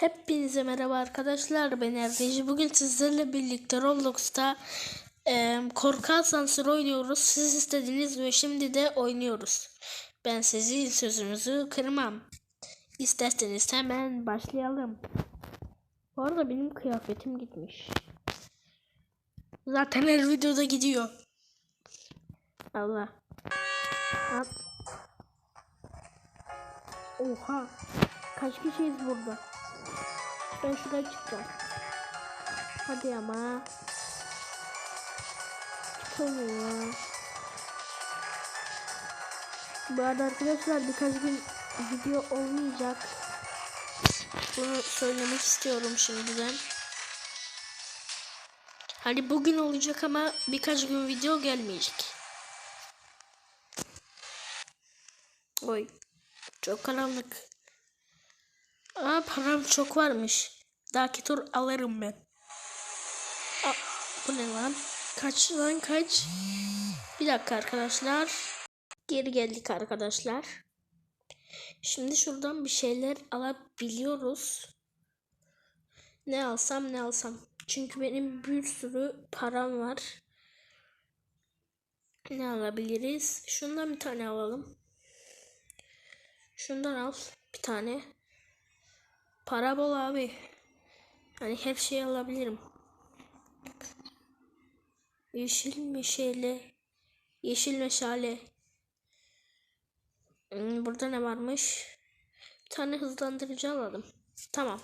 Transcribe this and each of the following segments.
Hepinize merhaba arkadaşlar ben Erdeji. Bugün sizlerle birlikte Roblox'ta e, korku asansörü oynuyoruz. Siz istediniz ve şimdi de oynuyoruz. Ben sizin sözünüzü kırmam. İsterseniz hemen başlayalım. Bu arada benim kıyafetim gitmiş. Zaten her videoda gidiyor. Allah. At. Oha. Kaç kişiyiz burada? Ben şuraya çıkacağım. Hadi ama. Çıkamıyor. Bu arada arkadaşlar birkaç gün video olmayacak. Bunu söylemek istiyorum şimdiden. Hani bugün olacak ama birkaç gün video gelmeyecek. Oy. Çok karanlık. Aa param çok varmış. Daki tur alırım ben. Aa, bu ne lan? Kaç lan kaç? Bir dakika arkadaşlar. Geri geldik arkadaşlar. Şimdi şuradan bir şeyler alabiliyoruz. Ne alsam ne alsam. Çünkü benim bir sürü param var. Ne alabiliriz? Şundan bir tane alalım. Şundan al bir tane. Para bol abi. Hani her şeyi alabilirim. Yeşil meşale. Yeşil meşale. Hmm, Burada ne varmış? Bir tane hızlandırıcı alalım. Tamam.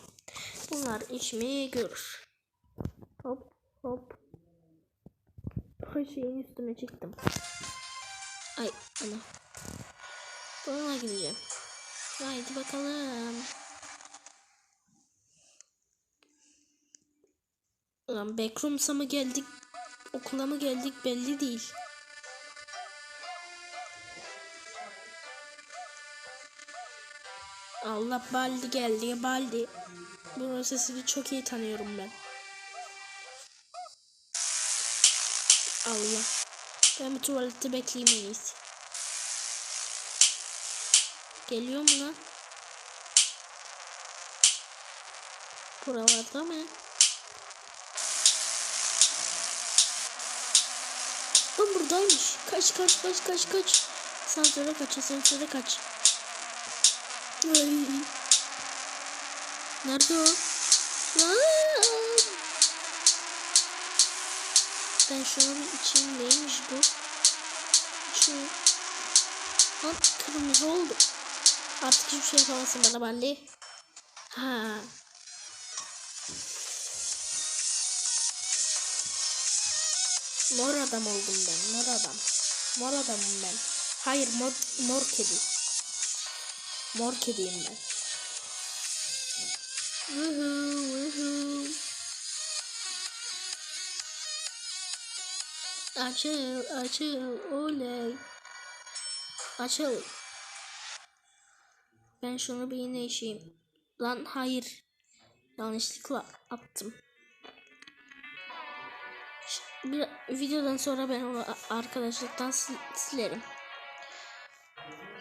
Bunlar işimi görür. Hop hop. Her şeyin üstüne çıktım. Ay ana. Bununla gideceğim. Haydi bakalım. Lan backrooms'a mı geldik? Okula mı geldik belli değil. Allah Baldi geldi Baldi. Bunun sesini çok iyi tanıyorum ben. Allah. Ben bir tuvalette iyisi. Geliyor mu lan? Buralarda mı? Buradaymış. Kaç kaç kaç kaç kaç. Asansöre kaç asansöre kaç. Ay. Nerede o? Lan. Ben şunun içeyim neymiş bu? Şu. Lan kırmızı oldu. Artık hiçbir şey yapamazsın bana Balli. Ha. Mor adam oldum ben. Mor adam. Mor adamım ben. Hayır mor, mor kedi. Mor kediyim ben. Vuhu, vuhu. Açıl, açıl, oley. Açıl. Ben şunu bir yine. Lan hayır. Yanlışlıkla attım. Bir videodan sonra ben onu arkadaşlıktan sil- silerim.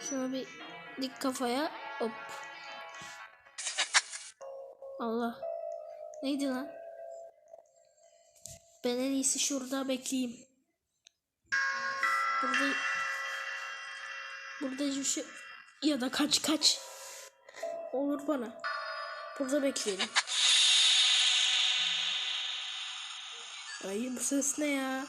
Şunu bir dik kafaya hop. Allah. Neydi lan? Ben en iyisi şurada bekleyeyim. Burada Burada hiçbir şey ya da kaç kaç. Olur bana. Burada bekleyelim. Ay bu ses ne ya?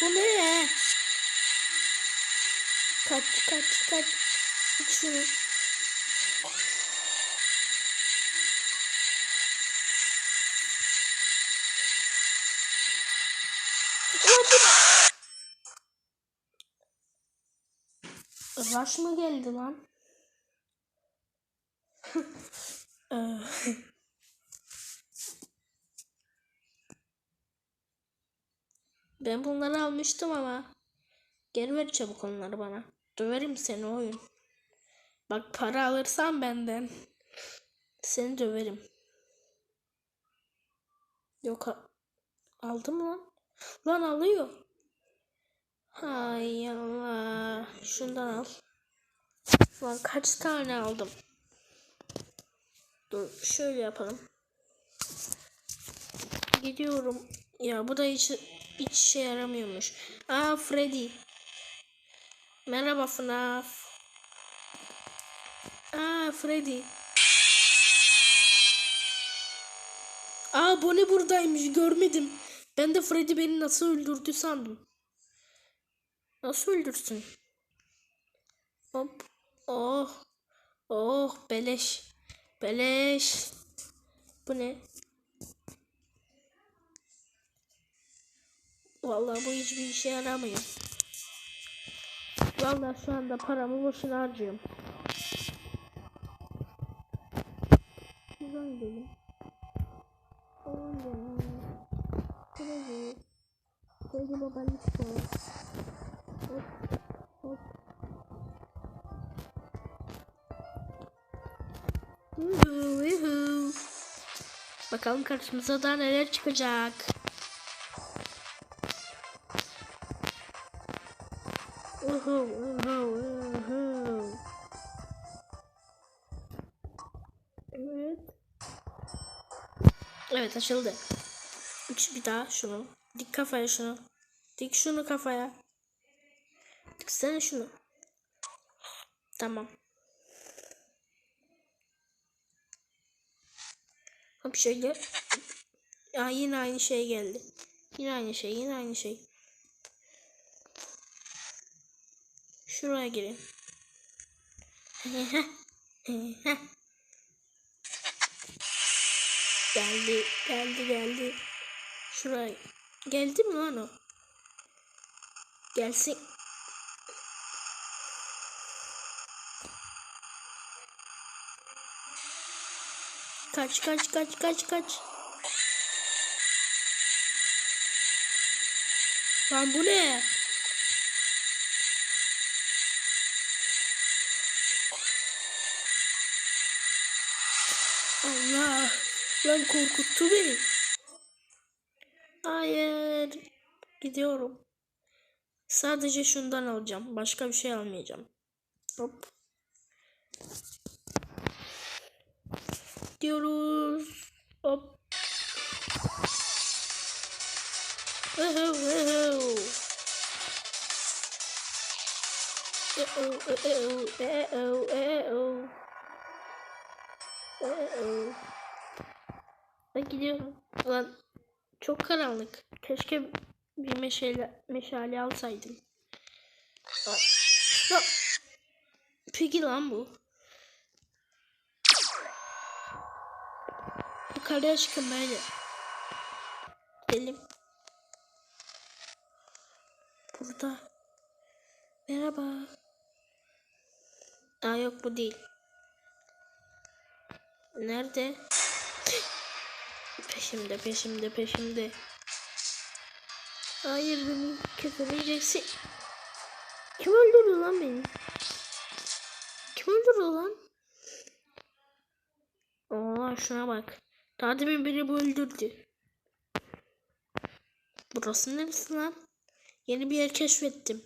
Bu ne ya? Kaç kaç kaç. Git şunu. Rush mı geldi lan? Ben bunları almıştım ama. Geri ver çabuk onları bana. Döverim seni oyun. Bak para alırsan benden. Seni döverim. Yok aldı mı lan? Lan alıyor. Hay Allah. Şundan al. Lan kaç tane aldım? Dur şöyle yapalım. Gidiyorum. Ya bu da hiç hiç şey yaramıyormuş. Aa Freddy. Merhaba FNAF. Aa Freddy. Aa Bonnie buradaymış görmedim. Ben de Freddy beni nasıl öldürdü sandım. Nasıl öldürsün? Hop. Oh. Oh beleş. Beleş. Bu ne? Vallahi bu hiçbir işe yaramıyor. Vallahi şu anda paramı boşuna harcıyorum. Şuradan gidelim. Şuradan gidelim. Şuraya. Şöyle babalık var. Hop. Hop. Bakalım karşımıza da neler çıkacak. Evet. Evet açıldı. Üç bir daha şunu. Dik kafaya şunu. Dik şunu kafaya. Diksene şunu. Tamam. Hop şöyle. Ya yine aynı şey geldi. Yine aynı şey, yine aynı şey. Şuraya girin. geldi, geldi, geldi. Şuraya. Geldi mi lan o? Gelsin. Kaç kaç kaç kaç kaç. Lan bu ne? Lan korkuttu beni. Hayır. Gidiyorum. Sadece şundan alacağım. Başka bir şey almayacağım. Hop. Diyoruz. Hop. Uhu, uhu. Uh-oh, uh-oh, uh-oh, uh-oh. Uh-oh. Ben gidiyorum. Ulan çok karanlık. Keşke bir meşale, meşale alsaydım. Peki lan bu. Yukarıya çıkın böyle. Gidelim. Burada. Merhaba. Aa yok bu değil. Nerede? Peşimde, peşimde, peşimde. Hayır beni kesemeyeceksin. Kim öldürdü lan beni? Kim öldürdü lan? Oo şuna bak. Daha biri bu öldürdü. Burası neresi lan? Yeni bir yer keşfettim.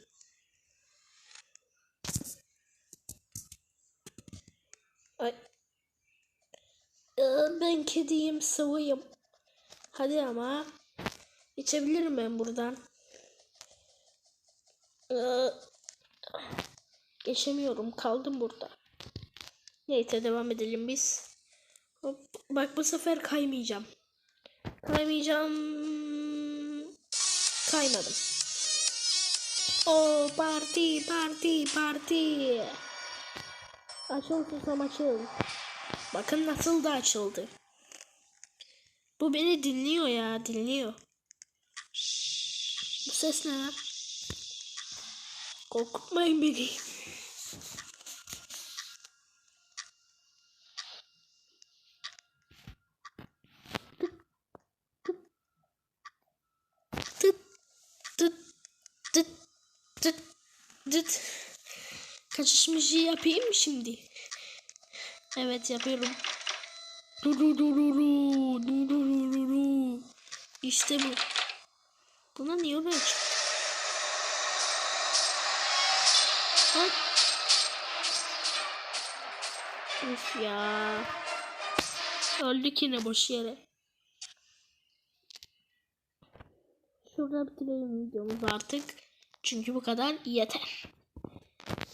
Ay. Aa, Ben kediyim, sıvıyım. Hadi ama. İçebilirim ben buradan. Aa, Geçemiyorum. Kaldım burada. Neyse devam edelim biz. Hop, bak bu sefer kaymayacağım. Kaymayacağım. Kaymadım. O parti parti parti. Açıl susam açıl. Bakın nasıl da açıldı. Bu beni dinliyor ya dinliyor. Bu ses ne lan? Korkutmayın beni. Tıt. Kaçış müziği yapayım mı şimdi? Evet yapıyorum. Du du du du du du du du du du. İşte bu. Buna niye oraya çıktı? Ha? Üf ya. Öldük yine boş yere. Şurada bitirelim videomuzu artık. Çünkü bu kadar yeter.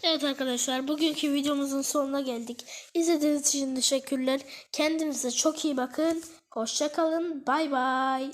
Evet arkadaşlar bugünkü videomuzun sonuna geldik. İzlediğiniz için teşekkürler. Kendinize çok iyi bakın. Hoşça kalın. Bay bay.